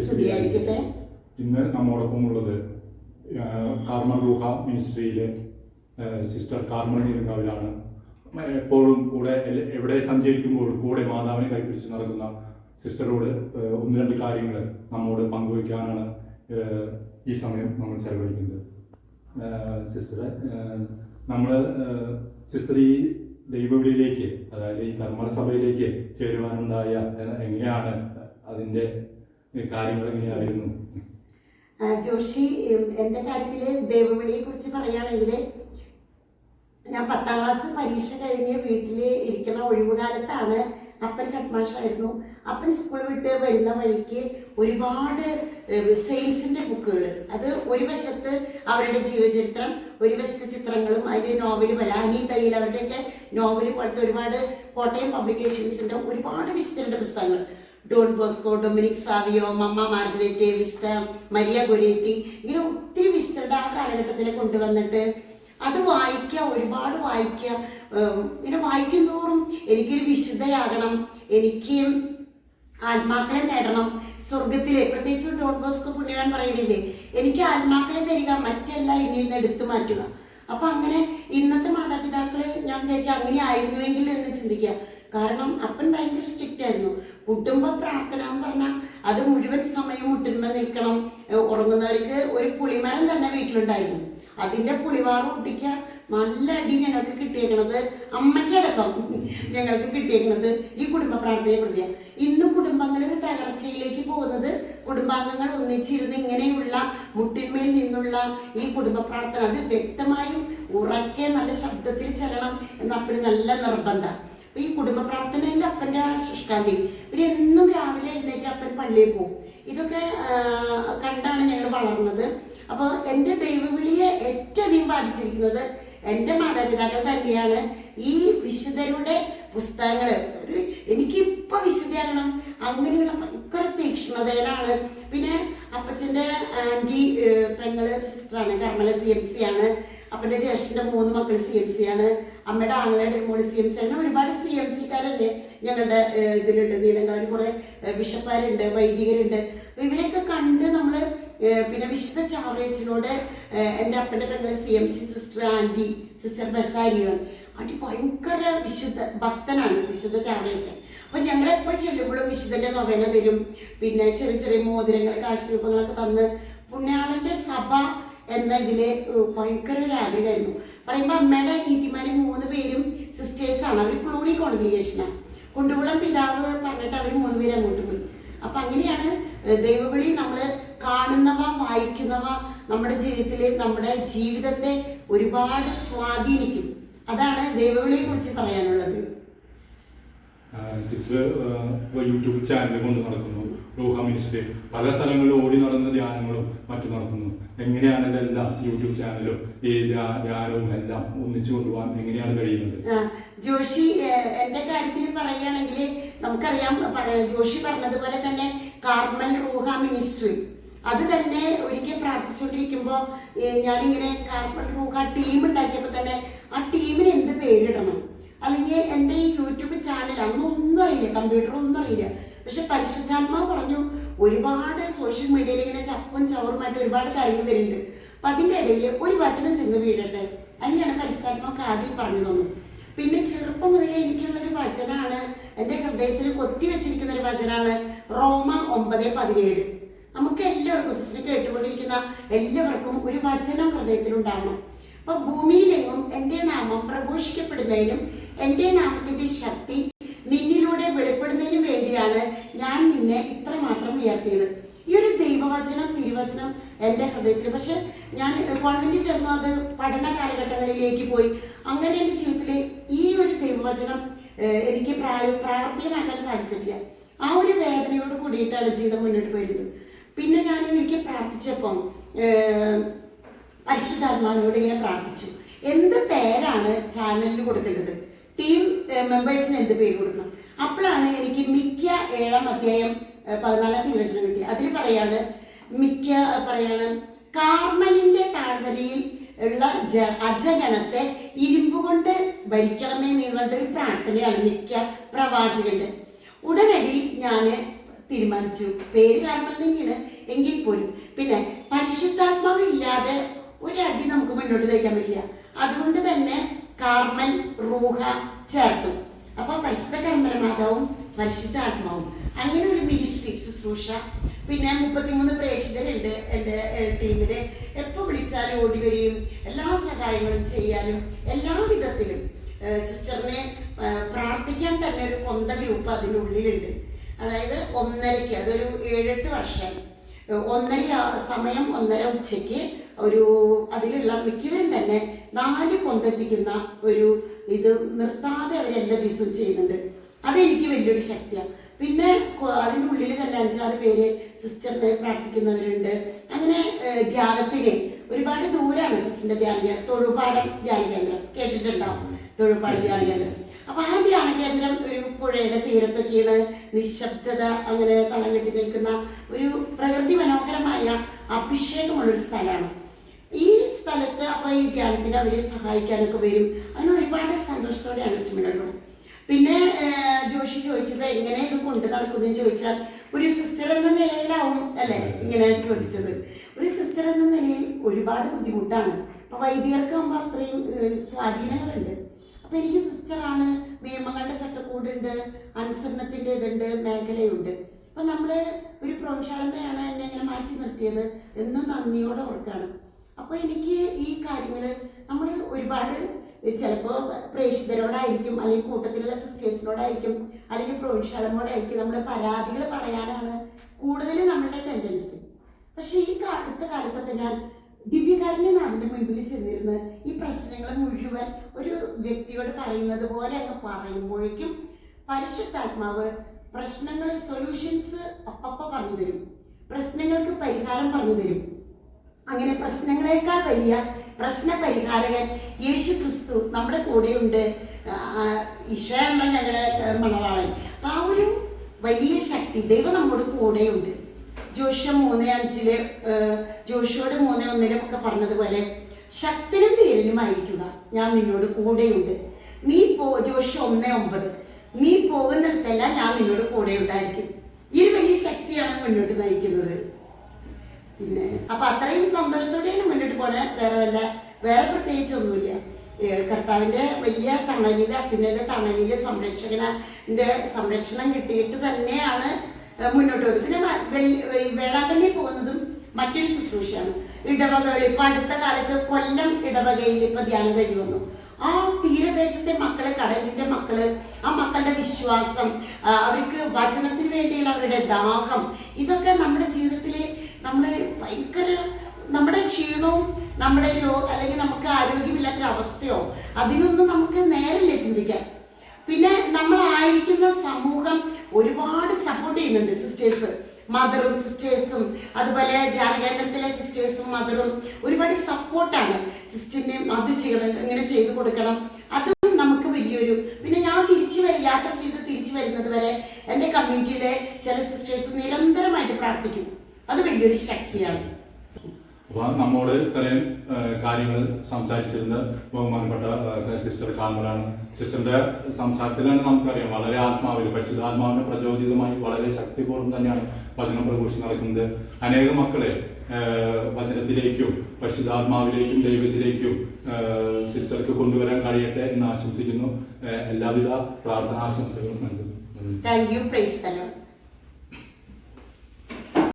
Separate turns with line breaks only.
സ്തുതിയായിരിക്കട്ടെ.
ഇന്ന് നമ്മോടൊപ്പം ഉള്ളത് ആ, കാർമൽ റൂഹ മിനിസ്ട്രിയിലെ സിസ്റ്റർ കാർമൽ നീലങ്കാവിലാണ് എപ്പോഴും കൂടെ എവിടെ സഞ്ചരിക്കുമ്പോഴും കൂടെ മാതാവിനെ കൈപിടിച്ച് നടക്കുന്ന സിസ്റ്ററോട് ഒന്ന് രണ്ട് കാര്യങ്ങൾ നമ്മോട് പങ്കുവയ്ക്കാനാണ് ഈ സമയം നമ്മൾ ചെലവഴിക്കുന്നത്. സിസ്റ്ററെ നമ്മൾ സിസ്റ്റർ ഈ ദൈവവിളിയിലേക്ക് അതായത് ഈ ധർമ്മസഭയിലേക്ക് ചേരുവാനുണ്ടായ എങ്ങനെയാണ് അതിന്റെ കാര്യങ്ങൾ
ആ, ജോഷി എന്റെ കാര്യത്തിൽ ദൈവവിളിയെ കുറിച്ച് പറയുകയാണെങ്കിൽ ഞാൻ പത്താം ക്ലാസ് പരീക്ഷ കഴിഞ്ഞ് വീട്ടിൽ ഇരിക്കണ ഒഴിവുകാലത്താണ് അപ്പൻ കട്മാഷായിരുന്നു അപ്പൻ സ്കൂൾ വിട്ട് വരുന്ന വഴിക്ക് ഒരുപാട് സെയിൽസിന്റെ ബുക്കുകൾ അത് ഒരു വശത്ത് അവരുടെ ജീവചരിത്രം ഒരു വശത്ത് ചിത്രങ്ങളും അതിന്റെ നോവൽ പോലെ അനി തയ്യൽ അവരുടെയൊക്കെ നോവൽ പോലത്തെ ഒരുപാട് കോട്ടയം പബ്ലിക്കേഷൻസിന്റെ ഒരുപാട് വിശുദ്ധരുടെ പുസ്തകങ്ങൾ. Don Bosco Dominic Savio Mamma Margaret Vista Maria Goretti ഇങ്ങനെ ഒത്തിരി വിസ്റ്ററുടെ ആ കാലഘട്ടത്തിൽ കൊണ്ടുവന്നിട്ട് അത് വായിക്കുക ഒരുപാട് വായിക്കുക. ഇങ്ങനെ വായിക്കും തോറും എനിക്കൊരു വിശുദ്ധയാകണം എനിക്ക് ആത്മാക്കളെ നേടണം. സ്വർഗത്തിലെ പ്രത്യേകിച്ച് ഡോൺ ബോസ്കോ പുണ്യവാൻ പറയണില്ലേ എനിക്ക് ആത്മാക്കളെ തരിക മറ്റെല്ലാം ഇനിയിൽ നിന്ന് എടുത്തു മാറ്റുക. അപ്പൊ അങ്ങനെ ഇന്നത്തെ മാതാപിതാക്കളെ ഞാൻ വിചാരിക്കുക അങ്ങനെ ആയിരുന്നുവെങ്കിൽ എന്ന് ചിന്തിക്കുക. കാരണം അപ്പൻ ഭയങ്കര സ്ട്രിക്റ്റ് ആയിരുന്നു. കുടുംബ പ്രാർത്ഥന എന്ന് പറഞ്ഞാൽ അത് മുഴുവൻ സമയം മുട്ടുമ്പോ നിൽക്കണം. ഉറങ്ങുന്നവർക്ക് ഒരു പുളിമരം തന്നെ വീട്ടിലുണ്ടായിരുന്നു. അതിന്റെ പുളിവാറ് ഒട്ടിക്കുക നല്ല അടി ഞങ്ങൾക്ക് കിട്ടിയേക്കണത് അമ്മയ്ക്കടക്കം ഞങ്ങൾക്ക് കിട്ടിയേക്കണത് ഈ കുടുംബ പ്രാർത്ഥനയെ പ്രതിയ. ഇന്ന് കുടുംബങ്ങൾ ഒരു തകർച്ചയിലേക്ക് പോകുന്നത് കുടുംബാംഗങ്ങൾ ഒന്നിച്ചിരുന്ന് ഇങ്ങനെയുള്ള മുട്ടിന്മേൽ നിന്നുള്ള ഈ കുടുംബ പ്രാർത്ഥന അത് വ്യക്തമായും ഉറക്കെ നല്ല ശബ്ദത്തിൽ ചെല്ലണം എന്ന് അപ്പന് നല്ല നിർബന്ധം. ഈ കുടുംബ പ്രാർത്ഥനയിൽ അപ്പന്റെ ആ ശുഷ്കാന്തി. പിന്നെ എന്നും രാവിലെ എഴുന്നേറ്റ് അപ്പൻ പള്ളിയിൽ പോകും. ഇതൊക്കെ കണ്ടാണ് ഞങ്ങൾ വളർന്നത്. അപ്പോൾ എന്റെ ദൈവവിളിയെ ഏറ്റവും അധികം ബാധിച്ചിരിക്കുന്നത് എന്റെ മാതാപിതാക്കൾ തന്നെയാണ്. ഈ വിശുദ്ധരുടെ പുസ്തകങ്ങൾ ഒരു എനിക്കിപ്പോൾ വിശുദ്ധയാകണം അങ്ങനെയുള്ള ഭയങ്കര തീക്ഷ്ണതയിലാണ്. പിന്നെ അപ്പച്ചന്റെ ആന്റി പെങ്ങൾ സിസ്റ്ററാണ് കർമ്മല സി എം സി ആണ്. അപ്പന്റെ ജ്യേഷ്ഠന്റെ മൂന്ന് മക്കൾ സി എം സി ആണ്. അമ്മയുടെ ആങ്ങളുടെ ഒരു മോൾ സി എം സി ആണ്. ഒരുപാട് സി എം സിക്കാരല്ലേ ഞങ്ങളുടെ ഇതിലുണ്ട് നീലങ്കാവിൽ കുറേ ബിഷപ്പാരുണ്ട് വൈദികരുണ്ട്. ഇവരെയൊക്കെ കണ്ട് നമ്മൾ പിന്നെ വിശുദ്ധ ചാവറേച്ചിനോട് എന്റെ അപ്പന്റെ പെങ്ങളെ C M C sister aunty sister ബസാരിയോ അടി ഭയങ്കര വിശുദ്ധ ഭക്തനാണ് വിശുദ്ധ ചാവറേച്ചൻ അപ്പൊ ഞങ്ങൾ എപ്പോൾ ചെല്ലുമ്പോഴും വിശുദ്ധന്റെ നൊവേന തരും. പിന്നെ ചെറിയ ചെറിയ മോതിരങ്ങൾ കാശുരൂപങ്ങളൊക്കെ തന്ന് പുണ്യാളന്റെ സഭ എന്ന ഭയങ്കര ഒരു ആഗ്രഹമായിരുന്നു. പറയുമ്പോ അമ്മയുടെ നീതിമാര് മൂന്ന് പേരും സിസ്റ്റേഴ്സാണ് അവർ ക്ലൂണി കോൺഗ്രിഗേഷനാണ് കുണ്ടുകുളം പിതാവ് പറഞ്ഞിട്ട് അവർ മൂന്ന് പേര് അങ്ങോട്ട് പോയി. അപ്പൊ അങ്ങനെയാണ് ദൈവവിളി നമ്മൾ കാണുന്നവ വായിക്കുന്നവ നമ്മുടെ ജീവിതത്തിൽ നമ്മുടെ ജീവിതത്തെ ഒരുപാട് സ്വാധീനിക്കും. അതാണ് ദൈവവിളിയെ കുറിച്ച് പറയാനുള്ളത്.
യൂട്യൂബ് ചാനൽ കൊണ്ട് നടക്കുന്നു. റൂഹ മിനിസ്ട്രി പല സ്ഥലങ്ങളിലും ഓടി നടന്ന ധ്യാനങ്ങളും മറ്റു നടത്തുന്നു. എങ്ങനെയാണ് ഇതെല്ലാം യൂട്യൂബ് ചാനലും ഈ ധ്യാനവും എല്ലാം ഒന്നിച്ചു കൊണ്ടുപോകാൻ എങ്ങനെയാണ് കഴിയുന്നത്?
ജോഷി എന്റെ കാര്യത്തിൽ പറയുകയാണെങ്കിൽ നമുക്കറിയാം ജോഷി പറഞ്ഞതുപോലെ തന്നെ കാർമൽ റൂഹ മിനിസ്ട്രി. അത് തന്നെ ഒരിക്കൽ പ്രാർത്ഥിച്ചുകൊണ്ടിരിക്കുമ്പോൾ ഞാനിങ്ങനെ കാർമൽ റൂഹ ടീം ഉണ്ടാക്കിയപ്പോൾ തന്നെ ആ ടീമിന് എന്ത് പേരിടണം? അല്ലെങ്കിൽ എന്റെ ഈ യൂട്യൂബ് ചാനൽ അന്ന് ഒന്നും അറിയില്ല കമ്പ്യൂട്ടർ ഒന്നും അറിയില്ല. പക്ഷെ പരിശുദ്ധാത്മാവ് പറഞ്ഞു ഒരുപാട് സോഷ്യൽ മീഡിയയിൽ ഇങ്ങനെ ചപ്പും ചവറുമായിട്ട് ഒരുപാട് കാര്യങ്ങൾ വരുന്നുണ്ട്. അപ്പൊ അതിന്റെ ഇടയിൽ ഒരു വചനം ചെന്ന് വീഴട്ടെ? അതിനാണ് പരിശുദ്ധാത്മാവ് ആദ്യം പറഞ്ഞു തന്നു പിന്നെ ചെറുപ്പം മുതലേ എനിക്കുള്ള ഒരു വചനാണ് എന്റെ ഹൃദയത്തിൽ കൊത്തി വെച്ചിരിക്കുന്ന ഒരു വചനാണ് റോമ ഒമ്പത് പതിനേഴ്. നമുക്ക് എല്ലാവർക്കും സിസ്റ്റർ കേട്ടുകൊണ്ടിരിക്കുന്ന എല്ലാവർക്കും ഒരു വചനം ഹൃദയത്തിൽ ഉണ്ടാവണം. അപ്പൊ ഭൂമിയിലെങ്ങും എന്റെ നാമം പ്രഘോഷിക്കപ്പെടുന്നതിനും എന്റെ നാമത്തിന്റെ ശക്തി വേണ്ടിയാണ് ഞാൻ നിന്നെ ഇത്ര മാത്രം ഉയർത്തിയത്. ഈ ഒരു ദൈവവചനം തിരുവചനം എന്റെ ഹൃദയത്തിൽ. പക്ഷെ ഞാൻ കോൺവെന്റിൽ ചേർന്നു അത് പഠന കാലഘട്ടങ്ങളിലേക്ക് പോയി. അങ്ങനെ എന്റെ ജീവിതത്തിൽ ഈ ഒരു ദൈവവചനം എനിക്ക് പ്രായ പ്രാവർത്തികമാക്കാൻ സാധിച്ചിട്ടില്ല. ആ ഒരു വേദനയോട് കൂടിയിട്ടാണ് ജീവിതം മുന്നോട്ട് പോയിരുന്നത്. പിന്നെ ഞാൻ ഒരിക്കൽ പ്രാർത്ഥിച്ചപ്പം പരിശുദ്ധാത്മാവിനോട് ഇങ്ങനെ പ്രാർത്ഥിച്ചു. എന്ത് പേരാണ് ചാനലിന് കൊടുക്കേണ്ടത്? ടീം മെമ്പേഴ്സിന് എന്ത് പേര് കൊടുക്കണം? അപ്പോഴാണ് എനിക്ക് മിക്ക ഏഴാം അധ്യായം പതിനാലാം തിരുവചനം കിട്ടി അതിൽ പറയാണ് മിക്ക പറയാണ് കാർമലിന്റെ താഴ്വരയിൽ ഉള്ള ജ- അജഗണത്തെ ഇരുമ്പ് കൊണ്ട് ഭരിക്കണമേ നിങ്ങളുടെ ഒരു പ്രാർത്ഥനയാണ് മിക്ക പ്രവാചകന്റെ. ഉടനടി ഞാൻ തീരുമാനിച്ചു. പേര് കാർമൽ തന്നെയാണ്. എങ്കിൽ പോലും പിന്നെ പരിശുദ്ധാത്മാവ് ഇല്ലാതെ ഒരടി നമുക്ക് മുന്നോട്ട് നയിക്കാൻ പറ്റില്ല. അതുകൊണ്ട് തന്നെ കാർമൽ റൂഹ ചേർത്തു. അപ്പൊ പരിശുദ്ധ കർമ്മരമാതാവും പരിശുദ്ധ ആത്മാവും. അങ്ങനെ ഒരു മിനിസ്ട്രി ശുശ്രൂഷ. പിന്നെ മുപ്പത്തിമൂന്ന് പ്രേക്ഷിതരുണ്ട് എന്റെ ടീമിന് എപ്പോൾ വിളിച്ചാലും ഓടി എല്ലാ സഹായങ്ങളും ചെയ്യാനും എല്ലാ വിധത്തിലും. സിസ്റ്ററിനെ പ്രാർത്ഥിക്കാൻ തന്നെ ഒരു കൊന്ത ഗ്രൂപ്പ് അതിനുള്ളിലുണ്ട്. അതായത് ഒന്നരയ്ക്ക് അതൊരു ഏഴെട്ട് വർഷം. ഒന്നര സമയം ഒന്നര ഉച്ചയ്ക്ക് ഒരു അതിലുള്ള മിക്കവരും തന്നെ നാല് കൊന്തെത്തിക്കുന്ന ഒരു ഇത് നിർത്താതെ അവർ എല്ലാ ദിവസം ചെയ്യുന്നുണ്ട്. അതെനിക്ക് വലിയൊരു ശക്തിയാണ് പിന്നെ അതിന്റെ ഉള്ളിൽ തന്നെ അഞ്ചാറ് പേര് സിസ്റ്ററിനെ പ്രാർത്ഥിക്കുന്നവരുണ്ട്. അങ്ങനെ ധ്യാനത്തിന് ഒരുപാട് ദൂരാണ് സിസ്റ്ററിന്റെ ധ്യാന കേന്ദ്രം. തൊഴുപാടം ധ്യാന കേന്ദ്രം. കേട്ടിട്ടുണ്ടാവും. തൊഴുപാട് ധ്യാന കേന്ദ്രം. അപ്പൊ ആ ധ്യാന കേന്ദ്രം ഒരു പുഴയുടെ തീരത്തൊക്കെയാണ് നിശബ്ദത അങ്ങനെ തളം കെട്ടി നിൽക്കുന്ന ഒരു പ്രകൃതി മനോഹരമായ അഭിഷേകമുള്ളൊരു സ്ഥലമാണ്. ഈ സ്ഥലത്ത് അപ്പൊ ഈ ധ്യാനത്തിന് അവരെ സഹായിക്കാനൊക്കെ വരും. അതിന് ഒരുപാട് സന്തോഷത്തോടെയാണ് ഇഷ്ടപ്പെടുന്നത് പിന്നെ ജോഷി ചോദിച്ചത് എങ്ങനെ ഇത് കൊണ്ടു നടക്കുന്നു ചോദിച്ചാൽ ഒരു സിസ്റ്റർ എന്ന നിലയിലാവും അല്ലെ? ഇങ്ങനെ ചോദിച്ചത്. ഒരു സിസ്റ്റർ എന്ന നിലയിൽ ഒരുപാട് ബുദ്ധിമുട്ടാണ്. അപ്പൊ വൈദികർക്കാകുമ്പോൾ അത്രയും സ്വാധീനങ്ങളുണ്ട്. അപ്പൊ എനിക്ക് സിസ്റ്റർ ആണ് നിയമങ്ങളുടെ ചട്ടക്കൂടുണ്ട് അനുസരണത്തിന്റെ ഇതുണ്ട് മേഖലയുണ്ട്. അപ്പൊ നമ്മൾ ഒരു പ്രൊഫഷണലാണ് എന്നെ ഇങ്ങനെ മാറ്റി നിർത്തിയത് എന്നും നന്ദിയോടെ ഓർക്കാണ് അപ്പൊ എനിക്ക് ഈ കാര്യങ്ങൾ നമ്മൾ ഒരുപാട് ചിലപ്പോ പ്രേക്ഷിതരോടായിരിക്കും അല്ലെങ്കിൽ കൂട്ടത്തിലുള്ള സിസ്റ്റേഴ്സിനോടായിരിക്കും അല്ലെങ്കിൽ പ്രൊവിൻഷ്യാളമോടായിരിക്കും നമ്മൾ പരാതികൾ പറയാനാണ് കൂടുതൽ നമ്മളുടെ ടെൻഡൻസി പക്ഷെ ഈ അടുത്ത കാലത്തൊക്കെ ഞാൻ ദിവ്യകാരന്റെ നാടിന്റെ മുൻപിൽ ചെന്നിരുന്ന് ഈ പ്രശ്നങ്ങൾ മുഴുവൻ ഒരു വ്യക്തിയോട് പറയുന്നത് പോലെ അങ്ങ് പറയുമ്പോഴേക്കും പരിശുദ്ധാത്മാവ് പ്രശ്നങ്ങൾ സൊല്യൂഷൻസ് അപ്പപ്പ പറഞ്ഞു തരും പ്രശ്നങ്ങൾക്ക് പരിഹാരം പറഞ്ഞു തരും അങ്ങനെ പ്രശ്നങ്ങളെക്കാൾ വലിയ പ്രശ്ന പരിഹാരകൻ യേശു ക്രിസ്തു നമ്മുടെ കൂടെയുണ്ട് ഈശോയുള്ള ഞങ്ങളുടെ മണവാളൻ. ആ ഒരു വലിയ ശക്തി ദൈവം നമ്മുടെ കൂടെയുണ്ട്. ജോഷ മൂന്ന് അഞ്ചിൽ ജോഷോട് മൂന്ന് ഒന്നിലും ഒക്കെ പറഞ്ഞതുപോലെ ശക്തനും ധീരനുമായിരിക്കുക ഞാൻ നിന്നോട് കൂടെയുണ്ട്. നീ പോ ജോഷ ഒന്ന് ഒമ്പത്. നീ പോകുന്നിടത്തെല്ലാം ഞാൻ നിന്നോട് കൂടെ ഉണ്ടായിരിക്കും ഈ ഒരു വലിയ ശക്തിയാണ് മുന്നോട്ട് നയിക്കുന്നത്. പിന്നെ അപ്പൊ അത്രയും സന്തോഷത്തോടെയാണ് മുന്നോട്ട് പോണേ. വേറെ വല്ല വേറെ പ്രത്യേകിച്ച് ഒന്നുമില്ല കർത്താവിന്റെ വലിയ തണലിൽ അത്യുന്നത തണലിൽ സംരക്ഷകനെ സംരക്ഷണം കിട്ടിയിട്ട് തന്നെയാണ് മുന്നോട്ട് പോകുന്നത് പിന്നെ വേളാങ്കണ്ണി പോകുന്നതും മറ്റൊരു ശുശ്രൂഷയാണ്. ഇടവകകൾ ഇപ്പൊ അടുത്ത കാലത്ത് കൊല്ലം ഇടവകയിൽ ഇപ്പൊ ധ്യാനം കഴിഞ്ഞു വന്നു. ആ തീരദേശത്തെ മക്കൾ കടലിന്റെ മക്കൾ ആ മക്കളുടെ വിശ്വാസം അവർക്ക് വചനത്തിന് വേണ്ടിയുള്ള അവരുടെ ദാഹം ഇതൊക്കെ നമ്മുടെ ജീവിതത്തിൽ നമ്മൾ ഭയങ്കര നമ്മുടെ ക്ഷീണവും നമ്മുടെ രോ അല്ലെങ്കിൽ നമുക്ക് ആരോഗ്യമില്ലാത്തൊരു അവസ്ഥയോ അതിനൊന്നും നമുക്ക് നേരല്ലേ ചിന്തിക്കാൻ. പിന്നെ നമ്മളായിരിക്കുന്ന സമൂഹം ഒരുപാട് സപ്പോർട്ട് ചെയ്യുന്നുണ്ട് സിസ്റ്റേഴ്സ് മദറും സിസ്റ്റേഴ്സും അതുപോലെ ധ്യാന കേന്ദ്രത്തിലെ സിസ്റ്റേഴ്സും മദറും ഒരുപാട് സപ്പോർട്ടാണ് സിസ്റ്ററിനെയും അത് ചെയ്യണം ഇങ്ങനെ ചെയ്തു കൊടുക്കണം. അതും നമുക്ക് വലിയൊരു പിന്നെ ഞാൻ തിരിച്ചു വരും യാത്ര ചെയ്ത് തിരിച്ചു വരുന്നത് വരെ എന്റെ കമ്മ്യൂണിറ്റിയിലെ ചില സിസ്റ്റേഴ്സ് നിരന്തരമായിട്ട് പ്രാർത്ഥിക്കും. അത് വലിയൊരു ശക്തിയാണ്.
നമ്മോട് ഇത്രയും കാര്യങ്ങൾ സംസാരിച്ചിരുന്ന ബഹുമാനപ്പെട്ട സിസ്റ്റർ കാമലാണ്. സിസ്റ്ററിന്റെ സംസാരത്തിൽ തന്നെ നമുക്കറിയാം വളരെ ആത്മാവിൽ പരിശുദ്ധാത്മാവിനെ പ്രചോദിതമായി വളരെ ശക്തിപൂർവം തന്നെയാണ് ഭജന പ്രഘോഷം നടക്കുന്നത്. അനേകം മക്കളെ വചനത്തിലേക്കും പരിശുദ്ധാത്മാവിലേക്കും ദൈവത്തിലേക്കും സിസ്റ്റർക്ക് കൊണ്ടുവരാൻ കഴിയട്ടെ എന്ന് ആശംസിക്കുന്നു. എല്ലാവിധ പ്രാർത്ഥനാശംസകളും നൽകുന്നു.
Thank you price തലോ